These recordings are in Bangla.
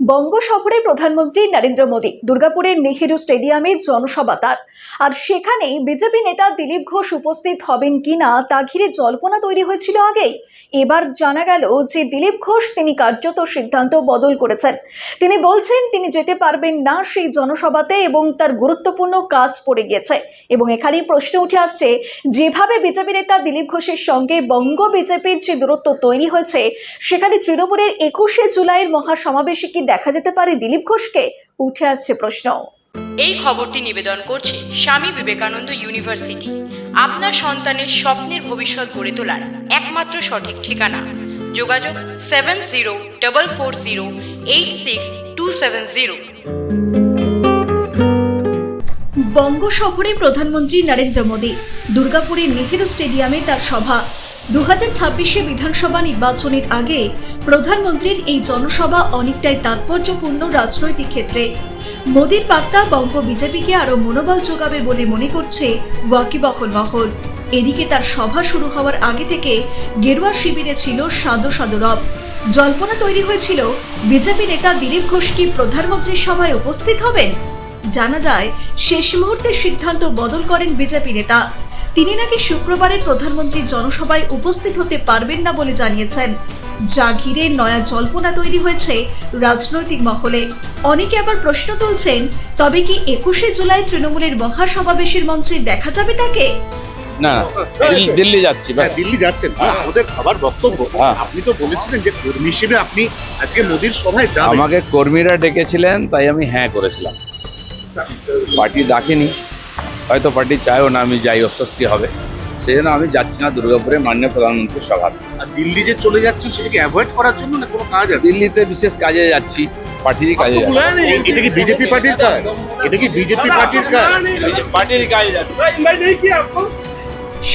বঙ্গ সফরে প্রধানমন্ত্রী নরেন্দ্র মোদী, দুর্গাপুরের নেহেরু স্টেডিয়ামে জনসভা তার। আর সেখানে বিজেপি নেতা দিলীপ ঘোষ উপস্থিত হবেন কিনা তা ঘিরে জল্পনা তৈরি হয়েছিল আগেই। এবার জানা গেল যে দিলীপ ঘোষ তিনি কার্যত সিদ্ধান্ত বদল করেছেন। তিনি বলছেন তিনি যেতে পারবেন না সেই জনসভাতে এবং তার গুরুত্বপূর্ণ কাজ পড়ে গিয়েছে। এবং এখানেই প্রশ্ন উঠে আসছে, যেভাবে বিজেপি নেতা দিলীপ ঘোষের সঙ্গে বঙ্গ বিজেপির যে দূরত্ব তৈরি হয়েছে, সেখানে তৃণমূলের একুশে জুলাইয়ের মহাসমাবেশে কি দেখা যেতে পারে দিলীপ ঘোষকে? উঠে আসছে প্রশ্ন। এই খবরটি নিবেদন করছে স্বামী বিবেকানন্দ ইউনিভার্সিটি। আপনার সন্তানের স্বপ্নের ভবিষ্যৎ গড়ে তোলার একমাত্র সঠিক ঠিকানা। যোগাযোগ seven zero double four zero eight six two seven zero. বঙ্গ সফরে প্রধানমন্ত্রী নরেন্দ্র মোদী। দুর্গাপুরের নেহেরু স্টেডিয়ামে তার সভা। দু হাজার ছাব্বিশে বিধানসভা নির্বাচনের আগে প্রধানমন্ত্রীর এই জনসভা অনেকটাই তাৎপর্যপূর্ণ রাজনৈতিক ক্ষেত্রে। মোদীর বার্তা বঙ্গ বিজেপিকে আরও মনোবল যোগাবে বলে মনে করছে ওয়াকিবহল মহল। এদিকে তার সভা শুরু হওয়ার আগে থেকে গেরুয়া শিবিরে ছিল সাদো সাদো রব। জল্পনা তৈরি হয়েছিল, বিজেপি নেতা দিলীপ ঘোষ কি প্রধানমন্ত্রীর সভায় উপস্থিত হবেন? জানা যায়, শেষ মুহূর্তে সিদ্ধান্ত বদল করেন বিজেপি নেতা। তিনি নাকি শুক্রবারের প্রধানমন্ত্রীর জনসভায় উপস্থিত হতে পারবেন না বলে জানিয়েছেন। যা ঘিরে নয়া জল্পনা তৈরি হয়েছে রাজনৈতিক মহলে। অনেকে আবার প্রশ্ন তুলছেন তবে কি একুশে জুলাই তৃণমূলের মহাসমাবেশের মঞ্চে দেখা যাবে তাকে? না দিল্লি- যাচ্ছি হ্যাঁ, দিল্লি যাচ্ছেন। না, আমাদের খাবার বক্তব্য। হ্যাঁ। আপনি তো বলেছিলেন যে কর্মী হিসেবে আপনি আজকে মোদির সভায় যাবেন। আমাকে কর্মীরা ডেকেছিলেন তাই আমি হ্যাঁ করেছিলাম। পার্টি ডাকেনি। হয়তো পার্টি চায়ও না আমি যাই অস্বস্তি হবে। সেই জন্য আমি যাচ্ছি না দুর্গাপুরে মাননীয় প্রধানমন্ত্রীর সভা আর দিল্লি যে চলে যাচ্ছেন সেটাকে অ্যাভয়েড করার জন্য না কোনো কাজ আছে? দিল্লিতে বিশেষ কাজে যাচ্ছি পার্টিরই কাজে এটা কি বিজেপি পার্টির কাজ? এটা কি বিজেপি পার্টির কাজ? পার্টির কাজে যাচ্ছি।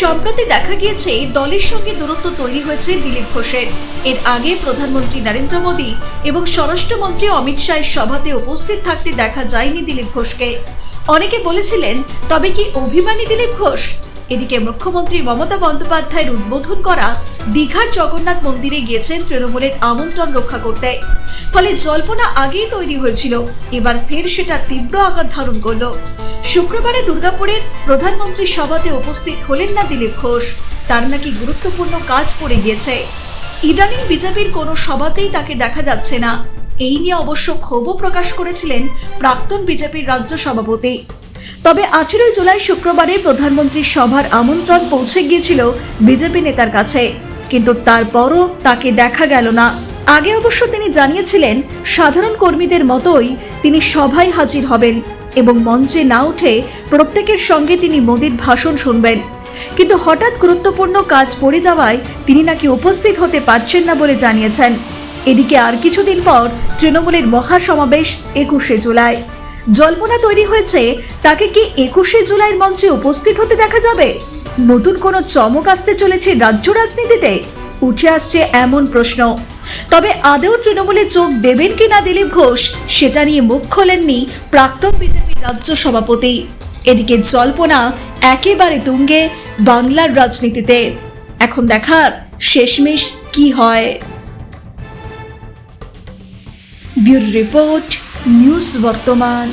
সম্প্রতি দেখা গিয়েছে দলের সঙ্গে দূরত্ব তৈরি হয়েছে দিলীপ ঘোষের। এর আগে প্রধানমন্ত্রী নরেন্দ্র মোদী এবং স্বরাষ্ট্রমন্ত্রী অমিত শাহের সভাতে উপস্থিত থাকতে দেখা যায়নি দিলীপ ঘোষকে। অনেকে বলেছিলেন, তবে কি অভিমানী দিলীপ ঘোষ? এদিকে মুখ্যমন্ত্রী মমতা বন্দ্যোপাধ্যায়ের উদ্বোধন করা দীঘার জগন্নাথ মন্দিরে গিয়েছেন তৃণমূলের আমন্ত্রণ রক্ষা করতে। ফলে জল্পনা আগেই তৈরি হয়েছিল, এবার ফের সেটা তীব্র আঘাত ধারণ করল। শুক্রবারে দুর্গাপুরের প্রধানমন্ত্রী সভাতে উপস্থিত হলেন না দিলীপ ঘোষ। তার নাকি গুরুত্বপূর্ণ কাজ পড়ে গিয়েছে। ইদানিং বিজেপির কোনো সভাতেই তাকে দেখা যাচ্ছে না। এই নিয়ে অবশ্য ক্ষোভও প্রকাশ করেছিলেন প্রাক্তন বিজেপির রাজ্য সভাপতি। তবে আঠেরোই জুলাই শুক্রবারে প্রধানমন্ত্রীর সভার আমন্ত্রণ পৌঁছে গিয়েছিল বিজেপি নেতার কাছে। কিন্তু তারপরও তাকে দেখা গেল না। আগে অবশ্য তিনি জানিয়েছিলেন, সাধারণ কর্মীদের মতোই তিনি সভায় হাজির হবেন এবং মঞ্চে না উঠে প্রত্যেকের সঙ্গে তিনি মোদির ভাষণ শুনবেন। কিন্তু হঠাৎ গুরুত্বপূর্ণ কাজ পড়ে যাওয়ায় তিনি নাকি উপস্থিত হতে পারছেন না বলে জানিয়েছেন। এদিকে আর কিছুদিন পর তৃণমূলের মহাসমাবেশ একুশে জুলাই। জল্পনা তৈরি হয়েছে, তাকে কি একুশে জুলাইয়ের মঞ্চে উপস্থিত হতে দেখা যাবে? নতুন কোনো চমক আসতে চলেছে রাজ্য রাজনীতিতে? উঠে আসছে এমন প্রশ্ন। তবে আদেও তৃণমূলে চোখ দেবেন কিনা দিলীপ ঘোষ, সেটা নিয়ে মুখ খোলেননি প্রাক্তন বিজেপি রাজ্য সভাপতি। এদিকে জল্পনা একেবারে তুঙ্গে বাংলার রাজনীতিতে। এখন দেখার শেষমেশ কি হয়। ব্যুরো রিপোর্ট নিউজ বর্তমান।